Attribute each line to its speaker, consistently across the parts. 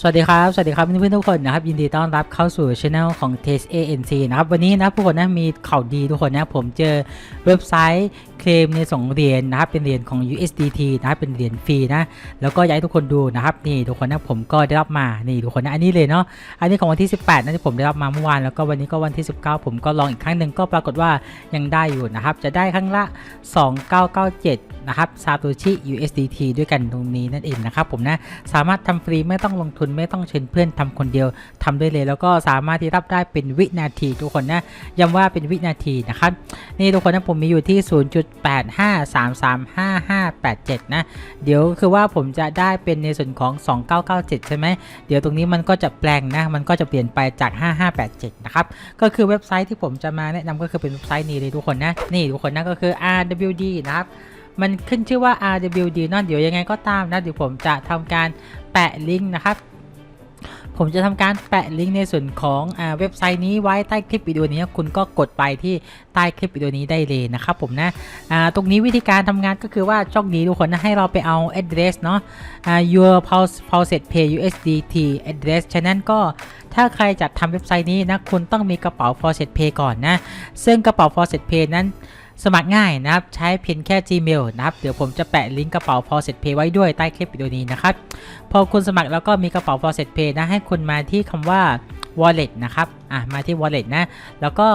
Speaker 1: สวัสดีครับ สวัสดีครับเพื่อนๆทุกคนนะครับ ยินดีต้อนรับเข้าสู่ช anel ของ Test ANC นะครับ วันนี้นะทุกคนนะมีข่าวดีทุกคนนะผมเจอเว็บไซต์ เคลมในสองเหรียญนะครับเป็นเหรียญของ USDT นะครับเป็นเหรียญฟรีนะแล้วก็อยากให้ทุกคนดูนะครับนี่ทุกคนนะผมก็ได้รับมานี่ทุกคนนะอันนี้เลยเนาะอันนี้ของวันที่ 18นะที่ผมได้รับมาเมื่อวานแล้วก็วันนี้ก็วันที่ 19 ผมก็ลองอีกครั้งหนึ่งก็ปรากฏว่ายังได้อยู่นะครับจะได้ครั้งละ 2997นะครับซาโตชิ USDT ด้วยกันตรงนี้นั่นเองนะครับผมนะสามารถทำฟรีไม่ต้องลงทุนไม่ต้องเชิญเพื่อนทำคนเดียวทำได้เลย แล้วก็สามารถที่รับได้เป็นวินาทีทุกคนนะย้ำว่าเป็นวินาทีนะครับนี่ทุกคนนะผมมีอยู่ที่0.85335587 นะ เดี๋ยวคือว่าผมจะได้เป็นในส่วนของ 2997 ใช่ไหม เดี๋ยวตรงนี้มันก็จะแปลงนะ มันก็จะเปลี่ยนไปจาก 5587 นะครับ ก็คือเว็บไซต์ที่ผมจะมาแนะนำก็คือเป็นเว็บไซต์นี้เลยทุกคนนะ นี่ทุกคนนะก็คือ RWD นะครับมันขึ้นชื่อว่า RWD เนอะเดี๋ยวยังไงก็ตามนะเดี๋ยวผมจะทำการแปะลิงก์นะครับ ผมจะทำการแปะลิงก์ในส่วนของอาเว็บไซต์นี้ไว้ใต้คลิปวิดีโอนี้คุณก็กดไปที่ใต้คลิปวิดีโอนี้ได้เลยนะครับผมนะอ่าตรงนี้วิธีการทำงานก็คือว่าช่องนี้ทุกคนนะให้เราไปเอา address เนาะ your pulse pulse pay USDT address ฉะนั้นก็ถ้าใครจะทำเว็บไซต์นี้นะคุณต้องมีกระเป๋า Faucet Pay ก่อนนะ ซึ่งกระเป๋า Faucet Pay นั้น สมัครง่ายนะครับ ใช้เพียงแค่ Gmail นะครับ เดี๋ยวผมจะแปะลิงก์กระเป๋า Faucet Pay ไว้ด้วยใต้คลิปวิดีโอนี้นะครับ พอคุณสมัครแล้วก็มีกระเป๋า Faucet Pay นะ ให้คุณมาที่คำว่า wallet นะครับ อะ มาที่ wallet นะ แล้วก็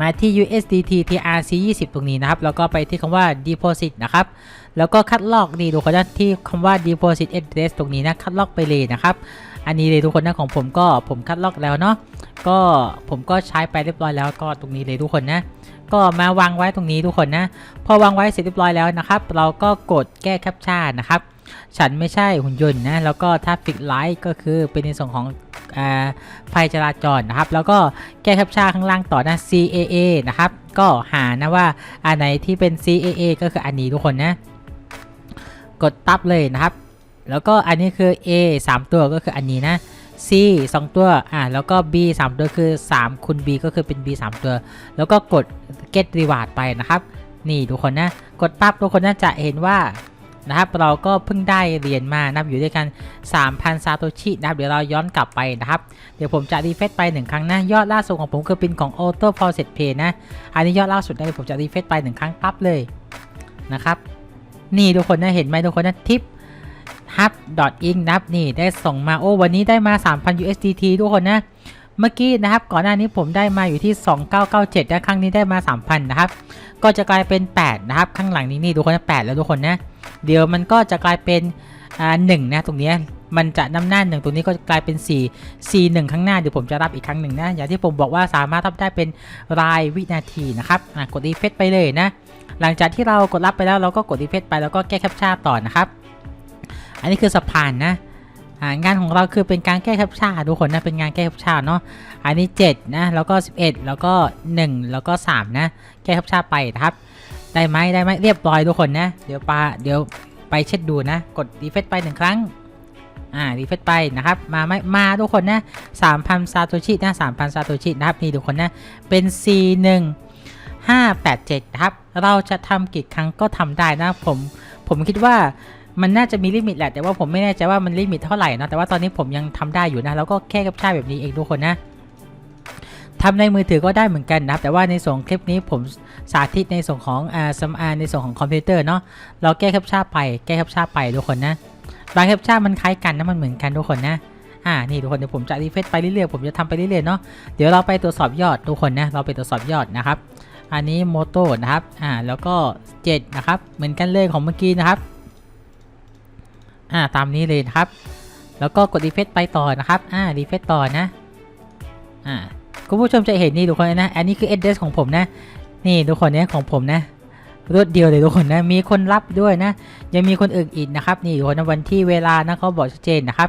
Speaker 1: มาที่ USDT TRC 20 ตรงนี้นะครับ แล้วก็ไปที่คำว่า deposit นะครับ แล้วก็คัดลอกนี่ทุกคนนะที่คำว่า deposit address ตรงนี้นะ คัดลอกไปเลยนะครับ อันนี้เลยทุกคนนะของผมก็ผมคัดลอกแล้วเนาะ ก็ผมก็ใช้ไปเรียบร้อยแล้วก็ตรงนี้เลยทุกคนนะ ก็มาวางไว้ตรงนี้ทุกคนนะ พอวางไว้เสร็จเรียบร้อยแล้วนะครับ เราก็กดแก้แคปชั่นนะครับ ฉันไม่ใช่หุ่นยนต์นะ แล้วก็ถ้าฟิกไลท์ก็คือเป็นในส่วนของไฟจราจรนะครับ แล้วก็แก้แคปชั่นข้างล่างต่อนะ CAA นะครับ ก็หานะว่าอันไหนที่เป็น CAA ก็คืออันนี้ทุกคนนะ กดตับเลยนะครับ แล้วก็อันนี้คือ A 3 ตัวก็คืออันนี้นะ C 2 ตัว อ่า แล้วก็ B 3 ตัวคือ 3คูณ B ก็คือเป็น B 3 ตัว แล้วก็กด get reward ไปนะครับ นี่ทุกคนนะ กดปั๊บทุกคนน่าจะเห็นว่านะครับเราก็เพิ่งได้เหรียญมานะครับอยู่ด้วยกัน 3,000 ซาโตชินะครับเดี๋ยวเราย้อนกลับไปนะครับ เดี๋ยวผมจะรีเฟซไปหนึ่งครั้งนะ ยอดล่าสุดของผมคือเป็นของ Auto Faucet Pay นะ อันนี้ยอดล่าสุดนะเดี๋ยวผมจะรีเฟซไปหนึ่งครั้งปั๊บเลยนะครับ นี่ทุกคนนะเห็นไหมทุกคนนะทิป hub in นะครับนี่ได้ส่งมาโอ้วันนี้ได้มา 3,000 USDT ทุกคนนะ เมื่อกี้นะครับก่อนหน้านี้ผมได้มาอยู่ที่ 2997นะครั้งนี้ได้มา 3,000 นะครับ ก็จะกลายเป็น 8 นะครับ ข้างหลังนี้นี่ทุกคน8แล้วทุกคนนะ เดี๋ยวมันก็จะกลายเป็นอ่าหนึ่งนะตรงนี้มันจะนำหน้าหนึ่งตรงนี้ก็กลายเป็น 4 4 1 ข้างหน้าเดี๋ยวผมจะรับอีกครั้งหนึ่งนะ อย่างที่ผมบอกว่าสามารถรับได้เป็นรายวินาทีนะครับอะกดรีเฟซไปเลยนะ หลังจากที่เรากดรับไปแล้วเราก็กดรีเฟซไปแล้วก็แก้แคปชั่นต่อนะครับ อันนี้คือสะพานนะ งานของเราคือเป็นการแก้แคปชั่นทุกคนนะเป็นงานแก้แคปชั่นเนาะอันนี้7นะแล้วก็ 11 แล้วก็ 1 แล้วก็ 3 นะ แก้แคปชั่นไปนะครับ ได้ไหมได้ไหมเรียบร้อยทุกคนนะ เดี๋ยวปาเดี๋ยวไปเช็ดดูนะ กดรีเฟซไปหนึ่งครั้งอ่ารีเฟซไปนะครับ มาไม่มาทุกคนนะ3,000ซาโตชินะ3,000ซาโตชินะครับนี่ทุกคนนะเป็น C 1 587นะครับ เราจะทำกี่ครั้งก็ทำได้นะผมผมคิดว่า มันน่าจะมีลิมิตแหละ แต่ว่าผมไม่แน่ใจว่ามันลิมิตเท่าไหร่นะแต่ว่าตอนนี้ผมยังทำได้อยู่นะ แล้วก็แค่กับชาแบบนี้เองทุกคนนะทำในมือถือก็ได้เหมือนกันนะครับ แต่ว่าในส่วนของคลิปนี้ผมสาธิตในส่วนของอ่าสมอาในส่วนของคอมพิวเตอร์เนาะเราแก้แคปชั่นไปแก้แคปชั่นไปทุกคนนะบางแคปชั่นมันคล้ายกันนะมันเหมือนกันทุกคนนะอ่านี่ทุกคนเดี๋ยวผมจะรีเฟซไปเรื่อยๆผมจะทำไปเรื่อยๆเนาะเดี๋ยวเราไปตรวจสอบยอดทุกคนนะเราไปตรวจสอบยอดนะครับ อันนี้โมโต้นะครับอ่าแล้วก็7นะครับเหมือนกันเลยของเมื่อกี้นะครับ อ่าตามนี้เลยนะครับ แล้วก็กดรีเฟซไปต่อนะครับอ่ารีเฟซต่อนะอ่าคุณผู้ชมจะเห็นนี่ทุกคนนะ อันนี้คือ address ของผมนะ นี่ทุกคนเนี้ยของผมนะ รวดเดียวเลยทุกคนนะมีคนรับด้วยนะ ยังมีคนอื่นอีกนะครับนี่คนวันที่เวลานะเขาบอกชัดเจนนะครับ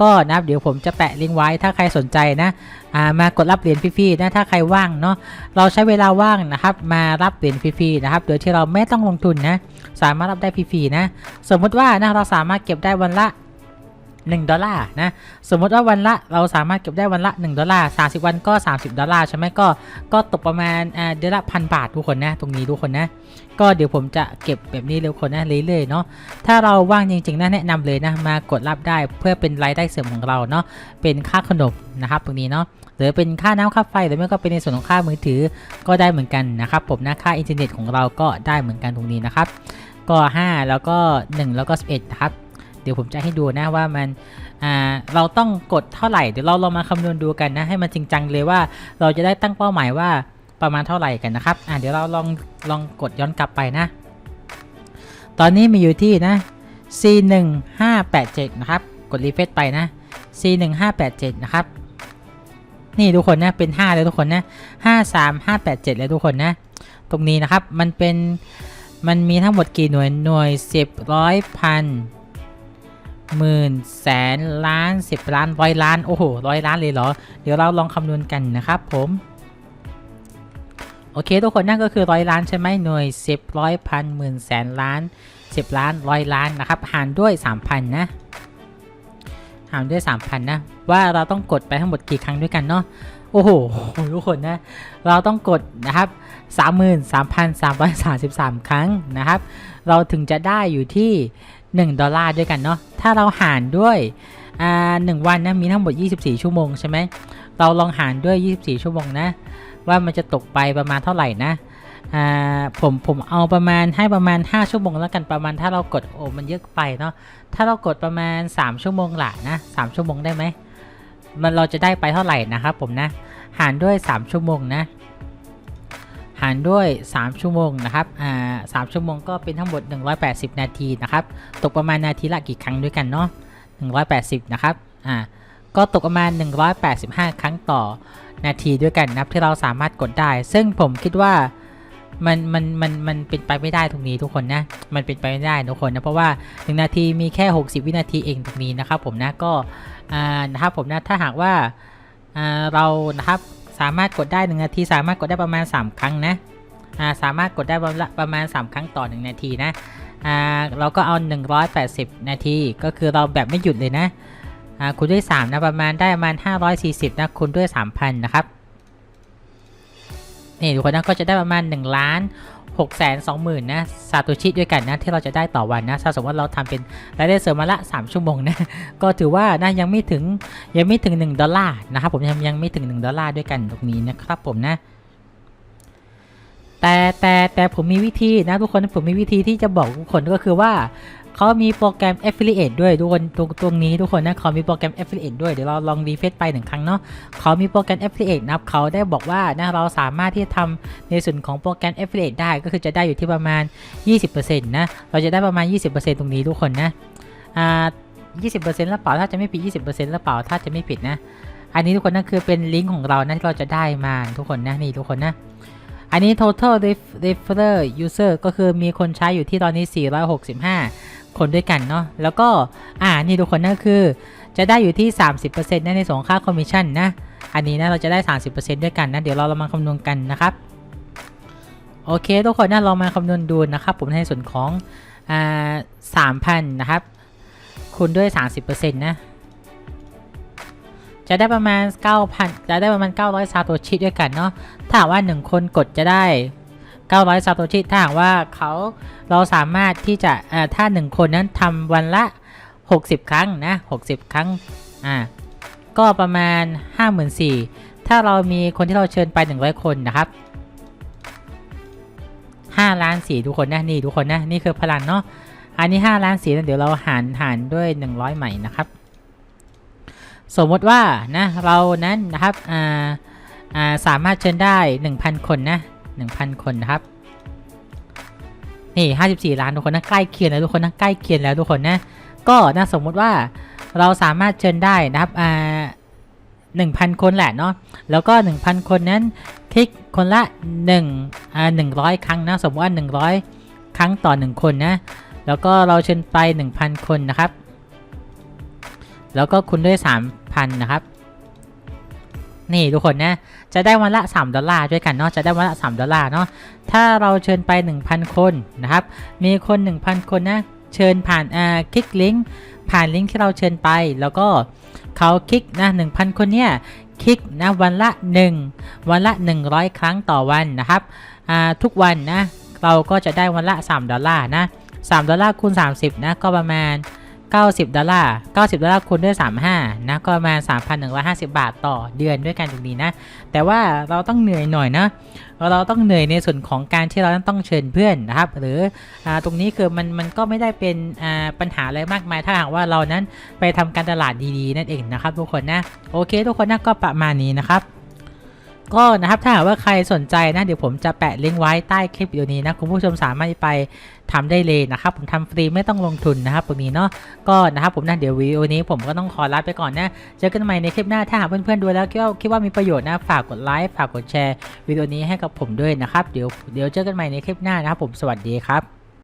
Speaker 1: ก็นับเดี๋ยวผมจะแปะลิงก์ไว้ถ้าใครสนใจนะอ่ามากดรับเหรียญฟรีๆนะถ้าใครว่างเนาะเราใช้เวลาว่างนะครับ มารับเหรียญฟรีๆนะครับโดยที่เราไม่ต้องลงทุนนะ สามารถรับได้ฟรีๆนะ สมมุติว่านะเราสามารถเก็บได้วันละ 1ดอลลาร์นะสมมติว่าวันละเราสามารถเก็บได้วันละ1ดอลลาร์30 วันก็ 30ดอลลาร์ใช่ไหมก็ก็ตกประมาณเดือนละพันบาททุกคนนะตรงนี้ทุกคนนะก็เดี๋ยวผมจะเก็บแบบนี้เร็วคนนะเรื่อยๆเนาะถ้าเราว่างจริงๆนะแนะนำเลยนะมากดรับได้เพื่อเป็นรายได้เสริมของเราเนาะเป็นค่าขนมนะครับตรงนี้เนาะหรือเป็นค่าน้ำค่าไฟหรือไม่ก็เป็นในส่วนของค่ามือถือก็ได้เหมือนกันนะครับผมนะค่าอินเทอร์เน็ตของเราก็ได้เหมือนกันตรงนี้นะครับก็ 5 แล้วก็ 1 แล้วก็ 11 ครับ ดี๋ยวผมจะให้ดูนะว่ามันเราต้องกดเท่าไหร่ เดี๋ยวเราลองมาคำนวณดูกันนะ ให้มันจริงจังเลยว่าเราจะได้ตั้งเป้าหมายว่าประมาณเท่าไหร่กันนะครับอ่าเดี๋ยวเราลองลองกดย้อนกลับไปนะ ตอนนี้มีอยู่ที่นะ C 1 5 8 7นะครับ กดรีเฟซไปนะ C 1 5 8 7นะครับ นี่ทุกคนนะ เป็น 5 แล้วทุกคนนะ 5 3 5 8 7 แล้วทุกคนนะ ตรงนี้นะครับ มันเป็น มันมีทั้งหมดกี่หน่วย หน่วยสิบร้อยพัน หมื่นแสนล้านสิบล้านร้อยล้าน โอ้โหร้อยล้านเลยเหรอ เดี๋ยวเราลองคำนวณกันนะครับผมโอเคทุกคนนั่นก็คือร้อยล้านใช่ไหมหน่วยสิบร้อยพันหมื่นแสนล้านสิบล้านร้อยล้านนะครับหารด้วยสามพันนะหารด้วยสามพันนะว่าเราต้องกดไปทั้งหมดกี่ครั้งด้วยกันเนาะโอ้โหทุกคนนะเราต้องกดนะครับ33,333ครั้งนะครับ เราถึงจะได้อยู่ที่ 1 ดอลลาร์ด้วยกันเนาะถ้าเราหารด้วยอ่าหนึ่งวันนะมีทั้งหมด 24 ชั่วโมงใช่ไหมเราลองหารด้วย 24 ชั่วโมงนะ ว่ามันจะตกไปประมาณเท่าไหร่นะอ่าผมผมเอาประมาณให้ประมาณ 5 ชั่วโมงแล้วกันประมาณถ้าเรากดโอ้มันเยอะไปเนาะถ้าเรากดประมาณ 3 ชั่วโมงละนะ3ชั่วโมงได้ไหมมันเราจะได้ไปเท่าไหร่นะครับผมนะ หารด้วย 3 ชั่วโมงนะารด้วย 3 ชั่วโมงนะครับอ่าสชั่วโมงก็เป็นทั้งหมด 180 นาทีนะครับ ตกประมาณนาทีละกี่ครั้งด้วยกันเนาะ180 นะครับอ่าก็ตกประมาณ 185 ครั้งต่อนาทีด้วยกันนะครับที่เราสามารถกดได้ ซึ่งผมคิดว่ามันมันมันมันเป็นไปไม่ได้ตรงนี้ทุกคนนะ มันเป็นไปไม่ได้ทุกคนนะ เพราะว่า1นาทีมีแค่ 60 วินาทีเองตรงนี้นะครับผมนะก็อ่านะครับผมนะถ้าหากว่าอ่าเรานะครับ สามารถกดได้1นาที สามารถกดได้ประมาณ 3 ครั้งนะอ่าสามารถกดได้ประมาณ 3 ครั้งต่อ 1 นาทีนะอ่าเราก็เอา 180 นาที ก็คือเราแบบไม่หยุดเลยนะอ่าคูณด้วย 3 นะประมาณได้ประมาณ 540 นะคูณด้วย 3,000 นะครับนี่ทุกคนนะก็จะได้ประมาณ1ล้าน 6 2 0 0 0 0นะซาโตชิด้วยกันนะที่เราจะได้ต่อวันนะถ้าสมมติว่าเราทำเป็นรายได้เสริมมาละ 3 ชั่วโมงนะก็ถือว่านะยังไม่ถึงยังไม่ถึง 1 ดอลลาร์นะครับผมยังยังไม่ถึง 1 ดอลลาร์ด้วยกันตรงนี้นะครับผมนะแต่แต่แต่ผมมีวิธีนะทุกคนผมมีวิธีที่จะบอกทุกคนก็คือว่า เขามีโปรแกรม affiliate ด้วยทุกคนตรงตรงนี้ทุกคนนะเขามีโปรแกรม affiliate ด้วยเดี๋ยวเราลองรีเฟซไปหนึ่งครั้งเนาะเขามีโปรแกรม affiliate นะครับเขาได้บอกว่านะเราสามารถที่จะทำในส่วนของโปรแกรม affiliate ได้ก็คือจะได้อยู่ที่ประมาณ 20%นะเราจะได้ประมาณ 20%ตรงนี้ทุกคนนะอ่า20%แล้วเปล่าถ้าจะไม่ผิด 20%แล้วเปล่าถ้าจะไม่ผิดนะอันนี้ทุกคนนั่นคือเป็นลิงก์ของเรานะที่เราจะได้มาทุกคนนะนี่ทุกคนนะอันนี้ total referrer user ก็คือมีคนใช้อยู่ที่ตอนนี้ 465 คนด้วยกันเนาะแล้วก็อ่านี่ทุกคนนั่นคือ จะได้อยู่ที่ 30%นะในส่วนของค่าคอมมิชชั่นนะอันนี้นะเราจะได้ 30%ด้วยกันนะเดี๋ยวเราเรามาคำนวณกันนะครับโอเคทุกคนนะเรามาคำนวณดูนะครับ ผมในส่วนของอ่า3,000นนะครับคูณด้วย 30%นะจะได้ประมาณ 9,000 จะได้ประมาณ 900 ซาโตชิด้วยกันเนาะ ถ้าหากว่า 1 คนกดจะได้ 900ซาโตชิถ้าหากว่าเขาเราสามารถที่จะถ้า 1 คนนั้นทำวันละ 60 ครั้งนะ60 ครั้งอ่าก็ประมาณ 54,000ถ้าเรามีคนที่เราเชิญไป 100 คนนะครับ5ล้าน4ทุกคนนะนี่ทุกคนนะนี่คือพลังเนาะอันนี้ 5 ล้าน4นะเดี๋ยวเราหารหารด้วย 100 ใหม่นะครับสมมติว่านะเรานั้นนะครับอ่าอ่าสามารถเชิญได้ 1,000 คนนะ 1,000 คนนะครับ นี่ 54 ล้านทุกคนนะใกล้เคียงแล้วทุกคนนะใกล้เคียงแล้วทุกคนนะก็นะสมมุติว่าเราสามารถเชิญได้นะครับอ่า1,000 คนแหละเนาะแล้วก็ 1,000 คนนั้นคลิกคนละ1อ่า100 ครั้งนะสมมติว่า 100 ครั้งต่อ 1 คนนะแล้วก็เราเชิญไป 1,000 คนนะครับ แล้วก็คูณด้วย 3,000 นะครับ นี่ทุกคนนะ จะได้วันละ 3 ดอลลาร์ด้วยกันเนาะ จะได้วันละ 3 ดอลลาร์เนาะ ถ้าเราเชิญไป 1,000 คนนะครับ มีคน 1,000 คนนะ เชิญผ่านอ่าคลิกลิงก์ ผ่านลิงก์ที่เราเชิญไป แล้วก็เขาคลิกนะ 1,000 คนเนี่ย คลิกนะวันละ 1 วันละ 100 ครั้งต่อวันนะครับ อ่า ทุกวันนะ เราก็จะได้วันละ 3 ดอลลาร์นะ3ดอลลาร์คูณ 30 นะ ก็ประมาณ 90 ดอลลาร์ 90 ดอลลาร์คูณด้วย 35 นะ ก็ประมาณ3,150 บาทต่อเดือนด้วยกันตรงนี้นะ แต่ว่าเราต้องเหนื่อยหน่อยนะ เราต้องเหนื่อยในส่วนของการที่เราต้องเชิญเพื่อนนะครับ หรืออาตรงนี้คือมันมันก็ไม่ได้เป็นอ่าปัญหาอะไรมากมาย ถ้าหากว่าเรานั้นไปทำการตลาดดีๆ นั่นเองนะครับทุกคนนะ โอเค ทุกคนนะก็ประมาณนี้นะครับ ก็นะครับถ้าหากว่าใครสนใจนะเดี๋ยวผมจะแปะลิงก์ไว้ใต้คลิปวิดีโอนี้นะคุณผู้ชมสามารถไปทำได้เลยนะครับผมทำฟรีไม่ต้องลงทุนนะครับตรงนี้เนาะก็นะครับผมนะเดี๋ยววิดีโอนี้ผมก็ต้องขอลาไปก่อนนะเจอกันใหม่ในคลิปหน้าถ้าหากเพื่อนๆดูแล้วคิดว่าคิดว่ามีประโยชน์นะฝากกดไลค์ฝากกดแชร์วิดีโอนี้ให้กับผมด้วยนะครับเดี๋ยวเดี๋ยวเจอกันใหม่ในคลิปหน้านะครับผมสวัสดีครับ